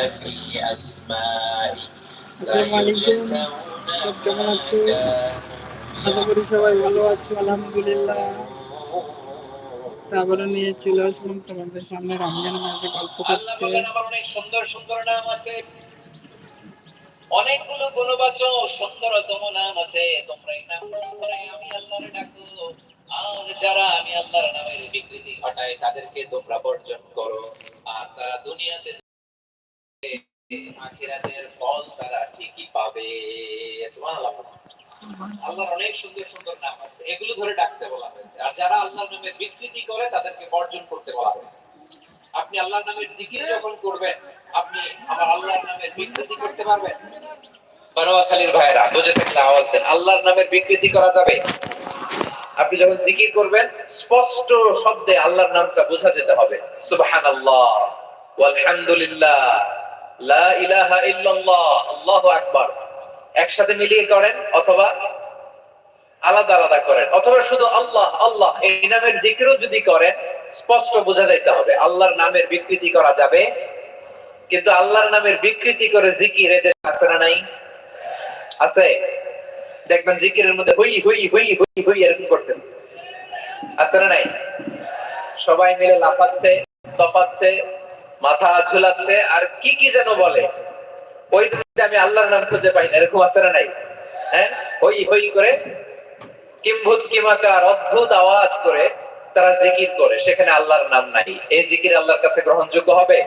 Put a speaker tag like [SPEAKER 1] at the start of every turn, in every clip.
[SPEAKER 1] في أسمائه
[SPEAKER 2] আসসালামু আলাইকুম সব কেমন আছো আশা করি সবাই ভালো আছো আলহামদুলিল্লাহ তারপরে নিয়ে চলে আসলাম তোমাদের সামনে রমজান মাসে গল্প
[SPEAKER 1] আল্লাহ
[SPEAKER 2] করতে
[SPEAKER 1] বলেন আমার অনেক সুন্দর সুন্দর নাম আছে অনেকগুলো গুণবাচক সুন্দরতম নাম আছে তোমরা এই নাম করে আমি আল্লাহর ডাকো আর যারা আমি আল্লাহর নামের বিকৃতি ঘটায় তাদেরকে তোমরা বর্জন করো আর তারা দুনিয়াতে আখিরাতের ফল তারা ঠিকই পাবে। সুবহানাল্লাহ। আল্লাহর অনেক সুন্দর সুন্দর নাম আছে। এগুলো ধরে ডাকতে বলা হয়েছে। আর যারা আল্লাহর নামে বিকৃতি করে তাদেরকে বর্জন করতে বলা হয়েছে। আপনি আল্লাহর নামের জিকির যখন করবেন আপনি আমার আল্লাহর নামের বিকৃতি করতে পারবেন। বানোয়াখালীর ভাইরা বুঝে থাকলে আওয়াজ দেন। আল্লাহর নামের বিকৃতি করা যাবে? আপনি যখন জিকির করবেন স্পষ্ট শব্দে আল্লাহর নামটা বোঝা যেতে হবে। সুবহানাল্লাহ। ওয়ালহামদুলিল্লাহ। একসাথে মিলিয়ে করেন অথবা আলাদা আলাদা করেন, অথবা শুধু আল্লাহ আল্লাহ, এই নামের জিকিরও যদি করেন, স্পষ্ট বোঝা যাইতে হবে, আল্লাহর নামের বিকৃতি করা যাবে। কিন্তু আল্লাহর নামের বিকৃতি করে জিকির এদের আছে না নাই? আছে? দেখবেন জিকিরের মধ্যে হই হই হই হই হই এরকম করতেছে। আছে না নাই? সবাই মিলে লাফাচ্ছে তপাচ্ছে মাথা ঝুলাচ্ছে, আর কি কি যেন বলে? ওই আমি আল্লাহর নাম খুঁজে পাই না, এরকম আছে না নাই? হ্যাঁ? হই হই করে কিম্ভূত কিমাকার অদ্ভুত আওয়াজ করে তারা জিকির করে, সেখানে আল্লাহর নাম নাই। এই জিকির আল্লাহর কাছে গ্রহণযোগ্য হবে?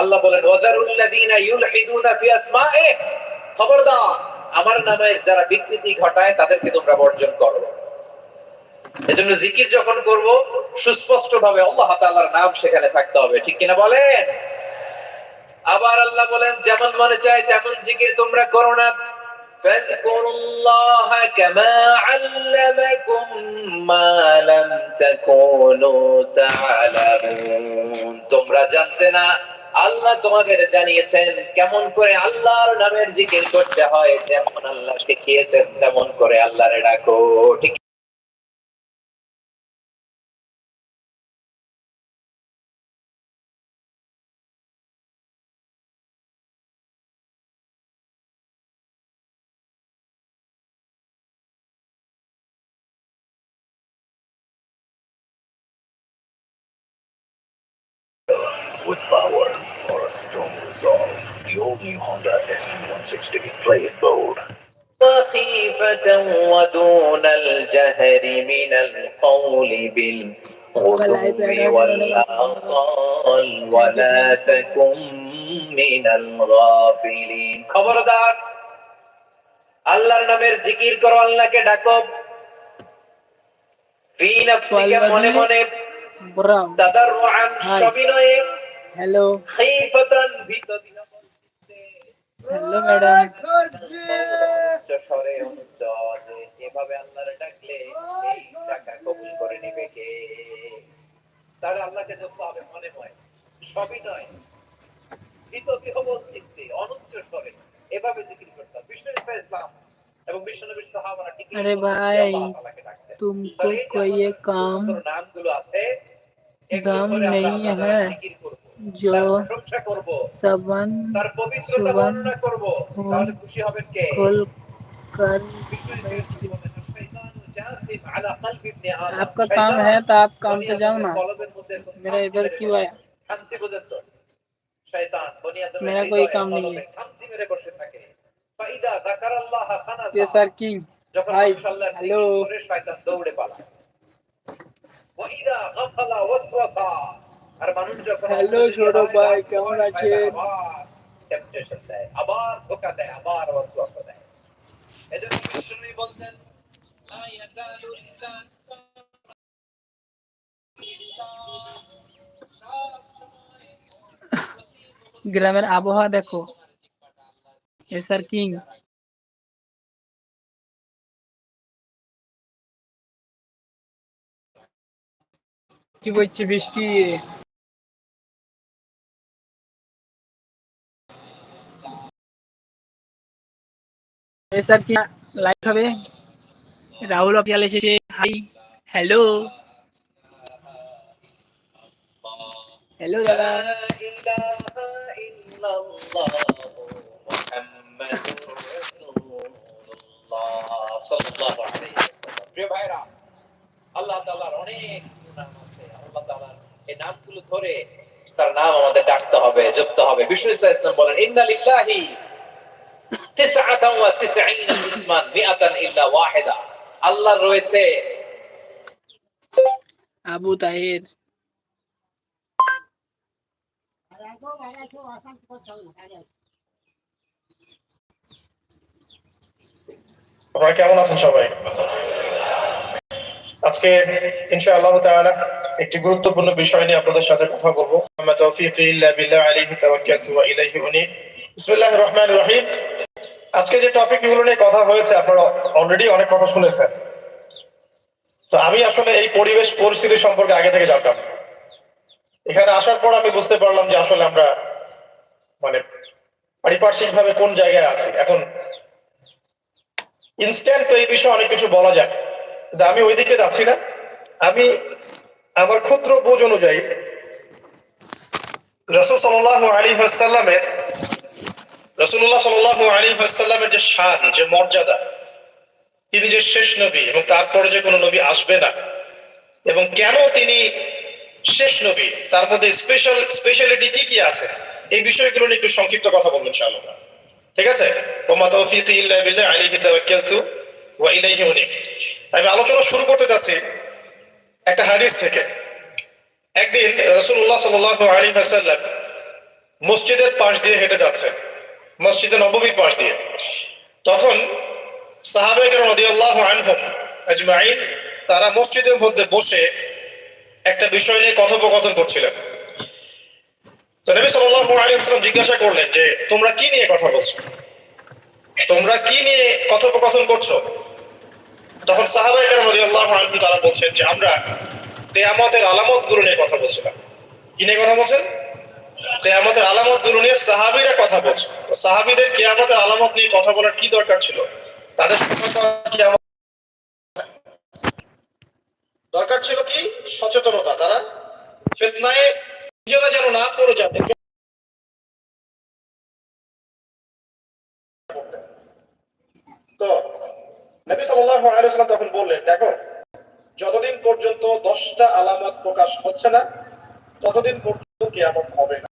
[SPEAKER 1] আল্লাহ বলেন ওয়াদারুল্লাযীনা ইউলহিদুনা ফি আসমাইহি। খবরদার, আমার নামে যারা বিকৃতি ঘটায়, তাদেরকে তোমরা বর্জন করো। এজন্য জিকির যখন করব সুস্পষ্ট ভাবে আল্লাহ তাআলার নাম সেখানে থাকতে হবে। ঠিক কিনা বলেন? আবার আল্লাহ বলেন, যেমন মনে চায় তেমন জিকির তোমরা করো না। ফাযকুরুল্লাহ কামা আল্লামাকুম মা লাম তাকুনু তাআলামুন। তোমরা জানতে না, আল্লাহ তোমাদের জানিয়েছেন, কেমন করে আল্লাহর নামের জিকির করতে হয়, যেমন আল্লাহ শিখিয়েছেন তেমন করে আল্লাহরে ডাকো। ঠিক
[SPEAKER 3] resolve, the all-new Honda SB160. Play it bold.
[SPEAKER 1] خيفة ودون الجهر من القول بالغدو والآصال ولا تكن من الغافلين খবরদার আল্লাহর নামের জিকির করো আল্লাহকে ডাকো ফি নফসিকা মনে মনে
[SPEAKER 2] ব্রাম
[SPEAKER 1] তাদাররুআন
[SPEAKER 2] হাই।
[SPEAKER 1] সবিনয়ে
[SPEAKER 2] হ্যালো হ্যালো ম্যাডাম
[SPEAKER 1] স্বরে যেভাবে ডাকলে এই টাকা কবুল করে নিবে কে? তাহলে আল্লাহকে মনে হয় সবই নয়। অনুচ্চ স্বরে এভাবে জিকির করতে হবে। ইসলাম এবং বিশ্বনবীর সাহাবারা ঠিক
[SPEAKER 2] আরে ভাই কোয়ে কাম।
[SPEAKER 1] নামগুলো আছে
[SPEAKER 2] দাম নেই হ্যাঁ।
[SPEAKER 1] জিকির
[SPEAKER 2] जो
[SPEAKER 1] তার প্রশংসা করব
[SPEAKER 2] सबन
[SPEAKER 1] তার পবিত্রতা
[SPEAKER 2] সুবহান
[SPEAKER 1] বর্ণনা করব
[SPEAKER 2] হুম।
[SPEAKER 1] তাহলে খুশি হবেন কে
[SPEAKER 2] खोल कर
[SPEAKER 1] आपका
[SPEAKER 2] आपका काम है तो आप काम पे जाओ ना मेरा इधर क्यों आया मेरा कोई काम नहीं है ये सर किंग हाय हेलो
[SPEAKER 1] আর
[SPEAKER 2] হ্যালো ছোট ভাই কেমন আছেন?
[SPEAKER 1] টেম্পটেশন দেয় আবার ধোকা দেয় আবার ওয়াসওয়াসা দেয়। এজন্য বিষ্ণু বলতেন লা ইয়াজালু লিসান
[SPEAKER 2] গ্রামের আবহাওয়া দেখো। এ স্যার কিং। বৃষ্টি। স্যার কি লাইভ হবে রাহুল অফিসিয়াল এসেছে হাই হ্যালো হ্যালো দাদা
[SPEAKER 1] ভাইরা আল্লাহ তাআলার অনেক আল্লাহ তাআলার এই নামগুলো ধরে তার নাম আমাদের ডাকতে হবে জপতে হবে বিষ্ণু ইসলাম বলেন ইন্না লিল্লাহি তিসআতান ওয়া তিসঈনা ইসমান মিআতান ইল্লা ওয়াহিদা আল্লাহর রয়েছে
[SPEAKER 2] আবু তাহের
[SPEAKER 4] আপনারা কেমন আছেন সবাই আজকে ইনশাআল্লাহ তাআলা একটি গুরুত্বপূর্ণ বিষয় নিয়ে আপনাদের সাথে কথা বলব। আমা তাওফীকি ইল্লা বিল্লাহ আলাইহি তাওয়াক্কালতু ওয়া ইলাইহি উনীব। বিসমিল্লাহির রহমানির রহিম। আজকে যে টপিকগুলো নিয়ে কথা হয়েছে, আপনারা অলরেডি অনেক কথা শুনেছেন। তো আমি আসলে এই পরিবেশ পরিস্থিতি সম্পর্কে আগে থেকে জানতাম। এখানে আসার পর আমি বুঝতে পারলাম যে আসলে আমরা মানে পারিপার্শ্বিক ভাবে কোন জায়গায় আছি। এখন ইনস্ট্যান্ট তো এই বিষয়ে অনেক কিছু বলা যায়। কিন্তু আমি ওইদিকে যাচ্ছি না। আমি আমার ক্ষুদ্র বোঝ অনুযায়ী রসুল সাল্লাহ আলী সাল্লামের রসুল্লাহ সাল্লাহ আলী সাল্লামের যে শান, যে মর্যাদা, তিনি যে শেষ নবী এবং তারপরে যে কোনো নবী আসবে না, এবং কেন তিনি শেষ নবী, তার মধ্যে স্পেশাল স্পেশালিটি কি কি আছে? এই বিষয়গুলো নিয়ে একটু সংক্ষিপ্ত কথা বলবেন ঠিক আছে? তৌফিক ইল্লা বিল্লাহ ওয়া ইলাইহি উনীব। আমি আলোচনা শুরু করতে যাচ্ছি একটা হাদিস থেকে। একদিন রাসূলুল্লাহ সাল্লাল্লাহু আলাইহি ওয়াসাল্লাম মসজিদের পাশ দিয়ে হেঁটে যাচ্ছে। মসজিদে নববীর পাশ দিয়ে। তখন আজমাইন তারা মসজিদের মধ্যে বসে একটা বিষয় নিয়ে কথোপকথন করছিলেন। তো নবী আলাইহি জিজ্ঞাসা করলেন যে, তোমরা কি নিয়ে কথা বলছো? তোমরা কি নিয়ে কথোপকথন করছ? তখন সাহাবায়ে কেরাম রাদিয়াল্লাহু আনহু তারা বলছেন যে, আমরা তেয়ামতের আলামত আলামতগুলো নিয়ে কথা বলছিলাম। কি নিয়ে কথা বলছেন? কিয়ামতের আলামতগুলো নিয়ে সাহাবীরা কথা বলছে। সাহাবীদের কিয়ামতের আলামত নিয়ে কথা বলার কি দরকার ছিল? তাদের দরকার ছিল কি? সচেতনতা। তারা ফিতনায় নিজেরা যেন না পড়ে যাবে তো নবী সাল্লাল্লাহু আলাইহি ওয়াসাল্লাম তখন বললেন, দেখো, যতদিন পর্যন্ত দশটা আলামত প্রকাশ হচ্ছে না, ততদিন পর্যন্ত কেয়ামত হবে না।